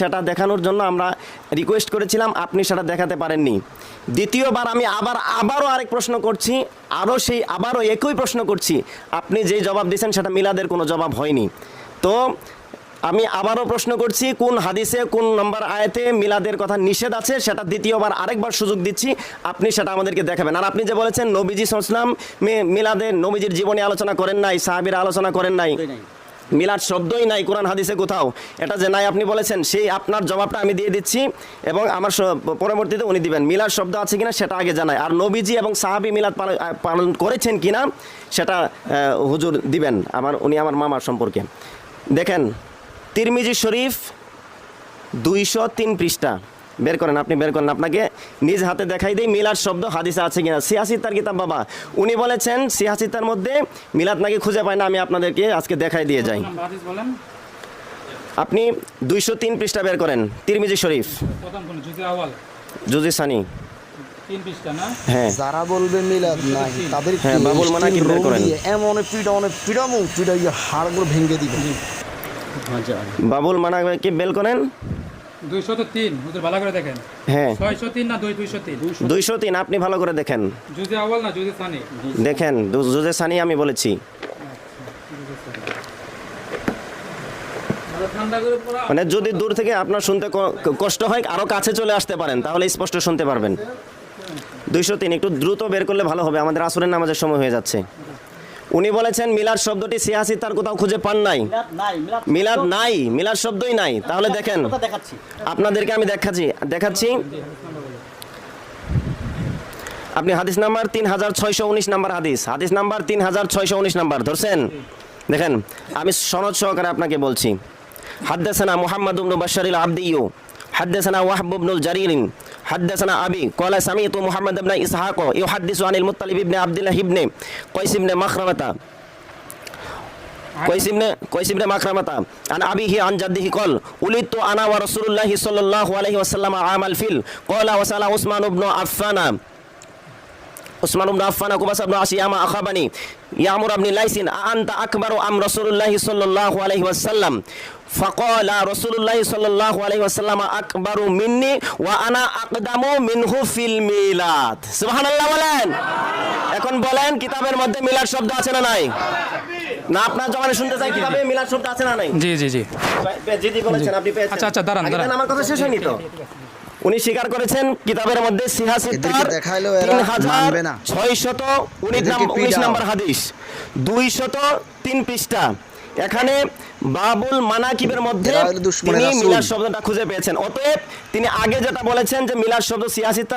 সেটা দেখানোর জন্য আমরা রিকোয়েস্ট করেছিলাম, আপনি সেটা দেখাতে পারেননি। দ্বিতীয়বার আমি আবার, আবারও আরেক প্রশ্ন করছি, আরও সেই, আবারও একই প্রশ্ন করছি। আপনি যেই জবাব দিয়েছেন, সেটা মিলাদের কোনো জবাব হয়নি। তো আমি আবারও প্রশ্ন করছি, কোন হাদিসে, কোন নম্বর আয়াতে মিলাদের কথা নিষেধ আছে? সেটা দ্বিতীয়বার আরেকবার সুযোগ দিচ্ছি, আপনি সেটা আমাদেরকে দেখাবেন। আর আপনি যে বলেছেন, নবীজি সাল্লাম মিলাদের নবীজির জীবনে আলোচনা করেন নাই, সাহাবিরা আলোচনা করেন নাই। মিলাদ শব্দই নাই, কোরআন হাদিসে কোথাও। এটা যে নাই আপনি বলেছেন, সেই আপনার জবাবটা আমি দিয়ে দিচ্ছি এবং আমার পরবর্তীতে উনি দিবেন। মিলাদ শব্দ আছে কিনা সেটা আগে জানাই। আর নবীজি এবং সাহাবি মিলাদ পালন করেছেন কিনা সেটা হুজুর দিবেন। আমার, উনি আমার মামার সম্পর্কে। দেখেন, তিরমিজি শরীফ দুইশো তিন পৃষ্ঠা। বের করেন আপনি বের করেন। আপনাকে নিজ হাতে দেখাই দিই মিলাদ শব্দ হাদিসে আছে কিনা। সিয়াসিতার কিতাব বাবা উনি বলেছেন সিয়াসিতার মধ্যে মিলাদ নাকি খুঁজে পায় না আমি আপনাদেরকে আজকে দেখাই দিয়ে যাই। আপনি দুইশো তিন পৃষ্ঠা বের করেন তিরমিজি শরীফ। প্রথম কোন জুজে আওয়াল? জুজি সানি। তিন পৃষ্ঠা না? হ্যাঁ। যারা বলবে মিলাদ নাই তাদের হ্যাঁ, বাবুল মানা কি বের করেন? এমন পিটা অনেক পিটামু পিটাইয়া হাড়গুলো ভেঙে দিবে। বাবুল মানাকে বেল করেন? দুইশো তো ভালো করে দেখেন। হ্যাঁ। না আপনি ভালো করে দেখেন। জুজে আওয়াল না জুজে সানি? দেখেন জুজে সানি আমি বলেছি। পড়া। মানে যদি দূর থেকে আপনার শুনতে কষ্ট হয় আরও কাছে চলে আসতে পারেন তাহলে স্পষ্ট শুনতে পারবেন। দুইশো তিন একটু দ্রুত বের করলে ভালো হবে আমাদের আসরের নামাজের সময় হয়ে যাচ্ছে। উনি বলেছেন মিলার শব্দটি সিয়াসি তার কোথাও খুঁজে পান নাই। মিলাদ নাই মিলার শব্দই নাই। তাহলে আচ্ছা, দেখেন আপনাদেরকে আমি দেখাচ্ছি দেখাচ্ছি। আপনি হাদিস নাম্বার তিন হাজার ছয়শো উনিশ নাম্বার হাদিস। হাদিস নাম্বার তিন হাজার ছয়শো উনিশ নাম্বার ধরছেন? দেখেন আমি সনদ সহকারে আপনাকে বলছি। হাদ্দাসানা মোহাম্মদ উবনু বাশারিল আবদিউ حدثنا وهب بن الجرير حدثنا أبي قال سمعت محمد بن إسحاق يحدث عن المطلب بن عبد الله بن قيس بن مخرمة. قيس بن قيس بن مخرمة. عن أبيه عن جده قال ولدت أنا ورسول الله صلى الله عليه وسلم عام الفيل. قال وسأل عثمان بن عفان عثمان بن عفان قبس بن عشيامة أخبرني يعمر بن ليس أنت أكبر أم رسول الله صلى الله عليه وسلم فقال رسول الله صلى الله عليه وسلم أكبر مني وأنا أقدم منه في الميلاد سبحان الله বলেন এখন বলেন কিতাবের মধ্যে মিলাদ শব্দ আছে না নাই না আপনার জমানে শুনতে চাই কিতাবে মিলাদ শব্দ আছে না নাই জি জি জি জিদি বলেছেন আপনি পেয়েছেন আচ্ছা, আচ্ছা, দাঁড়ান, আগে দাঁড়ান। দেন, আমার কথা শেষ হয়নি তো উনি স্বীকার করেছেন কিতাবের মধ্যে তিন হাজার উনিশ। নম্বর হাদিস দুইশত তিন পৃষ্ঠা এখানে বাবুল মানাকিবের মধ্যে তিনি। মিলাদ শব্দটা খুঁজে পেয়েছেন অতএব তিনি আগে যেটা বলেছেন যে মিলার শব্দ সিয়াসিতা